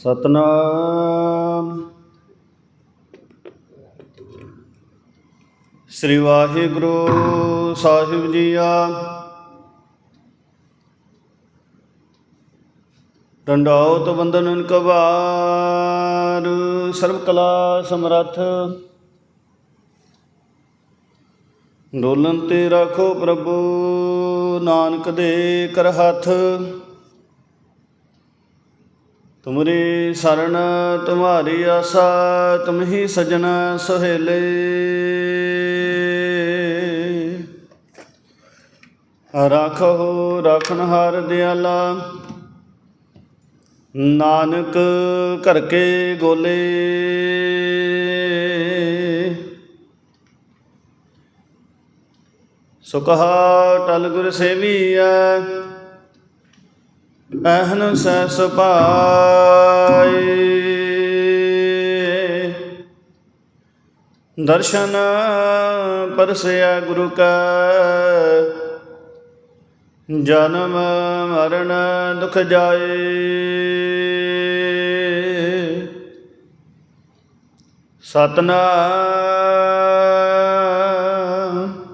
ਸਤਨਾਮ। ਸ੍ਰੀ ਵਾਹਿਗੁਰੂ ਸਾਹਿਬ ਜੀਆ। ਡੰਡਾਉਤ ਬੰਦਨ ਕਬਾਰ ਸਰਬ ਕਲਾ ਸਮਰੱਥ। ਡੋਲਨ ਤੇ ਰੱਖੋ ਪ੍ਰਭੂ, ਨਾਨਕ ਦੇ ਕਰ ਹੱਥ ਤੁਮਰੀ ਸਰਨ, ਤੁਮਾਰੀ ਆਸਾ ਤੁਮ ਹੀ ਸਜਣ ਸੁਹੇਲੇ। ਰਾਖੋ ਰਖਨ ਹਰ ਦਿਆਲਾ, ਨਾਨਕ ਘਰ ਕੇ ਗੋਲੇ। ਸੁਖਾ ਟਲ ਗੁਰ ਸੇਵੀਐ ਅਹਨ ਸਹਿ ਪਾਏ। ਦਰਸ਼ਨ ਪਰਸਿਆ ਗੁਰੂ ਕਾ। ਜਨਮ ਮਰਨ ਦੁਖ ਜਾਏ। ਸਤਨਾਮ।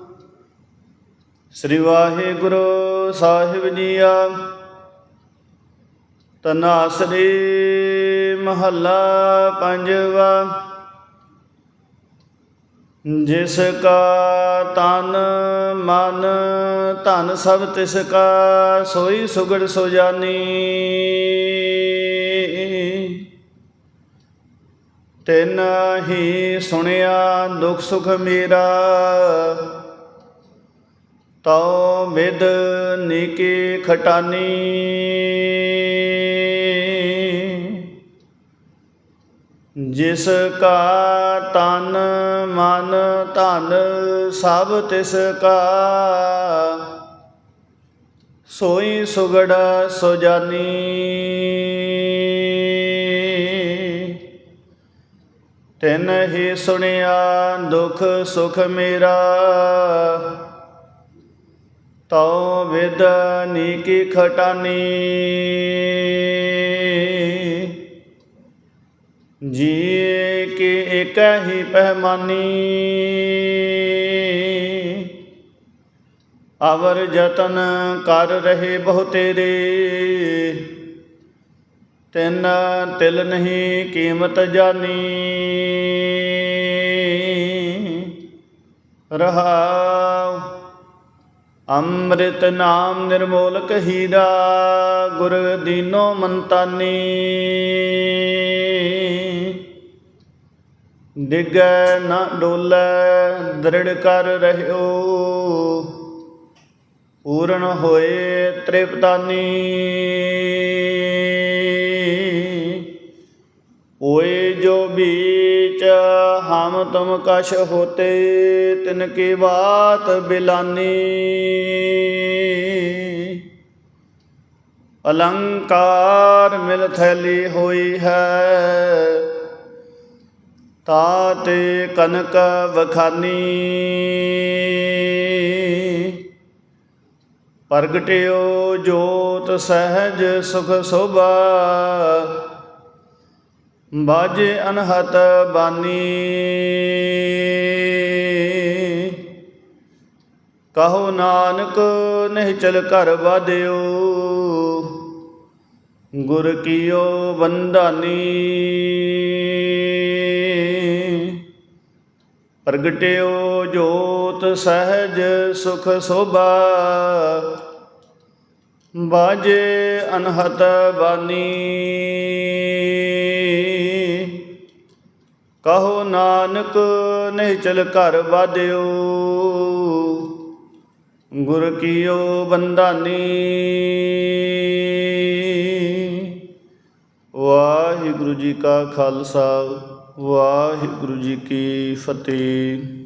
ਸ੍ਰੀ ਵਾਹਿਗੁਰੂ ਸਾਹਿਬ ਜੀ ਆ ਤਨਾਸਰੀ ਮਹੱਲਾ ਪੰਜਵਾ। ਜਿਸ ਕਾ ਤਨ ਮਨ ਧਨ ਸਭ ਤਿਸ ਕਾ ਸੋਈ ਸੁਗੜ ਸੋ ਤੈਨ ਹੀ ਸੁਣਿਆ ਦੁਖ ਸੁਖ ਮੇਰਾ। ਤਉ ਵਿਦ ਨੀਕੀ ਖਟਾਨੀ। ਜਿਸ ਕਾ ਤਨ ਮਨ ਧਨ ਸਭ ਤਿਸ ਕਾ। ਸੋਈ ਸੁਗੜ ਸੋ ਜਾਨੀ ਤਿਨ ਹੀ ਸੁਣਿਆ ਦੁਖ ਸੁਖ ਮੇਰਾ। ਤਉ ਵਿਦ ਨੀਕੀ ਖਟਾਨੀ। ਜੀ ਕੇ ਇਕ ਹੀ ਪਹਿਮਾਨੀ। ਅਵਰ ਜਤਨ ਕਰ ਰਹੇ ਬਹੁ ਤੇਰੇ। ਤਿਨ ਤਿਲ ਨਹੀਂ ਕੀਮਤ ਜਾਨੀ। ਰਹਾਉ ਅੰਮ੍ਰਿਤ ਨਾਮ ਨਿਰਮੋਲਕ ਹੀਰਾ, ਗੁਰ ਦੀਨੋ ਮੰਤਾਨੀ। ਡਿਗੈ ਨਾ ਡੋਲੈ, ਦ੍ਰਿੜ ਕਰ ਰਹਿਓ। ਪੂਰਨ ਹੋਏ ਤ੍ਰਿਪਤਾਨੀ। ਓਏ ਜੋ ਵੀ हम तुम कश होते तिनकी बात बिलानी अलंकार मिल थैली हुई है ताते कनक वखानी ਪ੍ਰਗਟਿਓ ਜੋਤ ਸਹਿਜ ਸੁਖ ਸੋਭਾ ਬਾਜੇ ਅਨਹਤ ਬਾਨੀ। ਕਹੋ ਨਾਨਕ, ਨਹੀਂ ਚਲ ਘਰ ਵਾਦਿਓ ਗੁਰ ਕੀਓ ਬੰਦਾਨੀ ਪ੍ਰਗਟਿਓ ਜੋਤ ਸਹਿਜ ਸੁਖ ਸੋਭਾ। ਬਾਜੇ ਅਨਹਤ ਬਾਨੀ। ਕਹੋ ਨਾਨਕ ਨਹੀਂ ਚਲ ਘਰ ਵਾਦਿਓ ਗੁਰ ਕੀਓ ਬੰਦਾਨੀ ਵਾਹਿਗੁਰੂ ਜੀ ਕਾ ਖਾਲਸਾ, ਵਾਹਿਗੁਰੂ ਜੀ ਕੀ ਫਤਿਹ।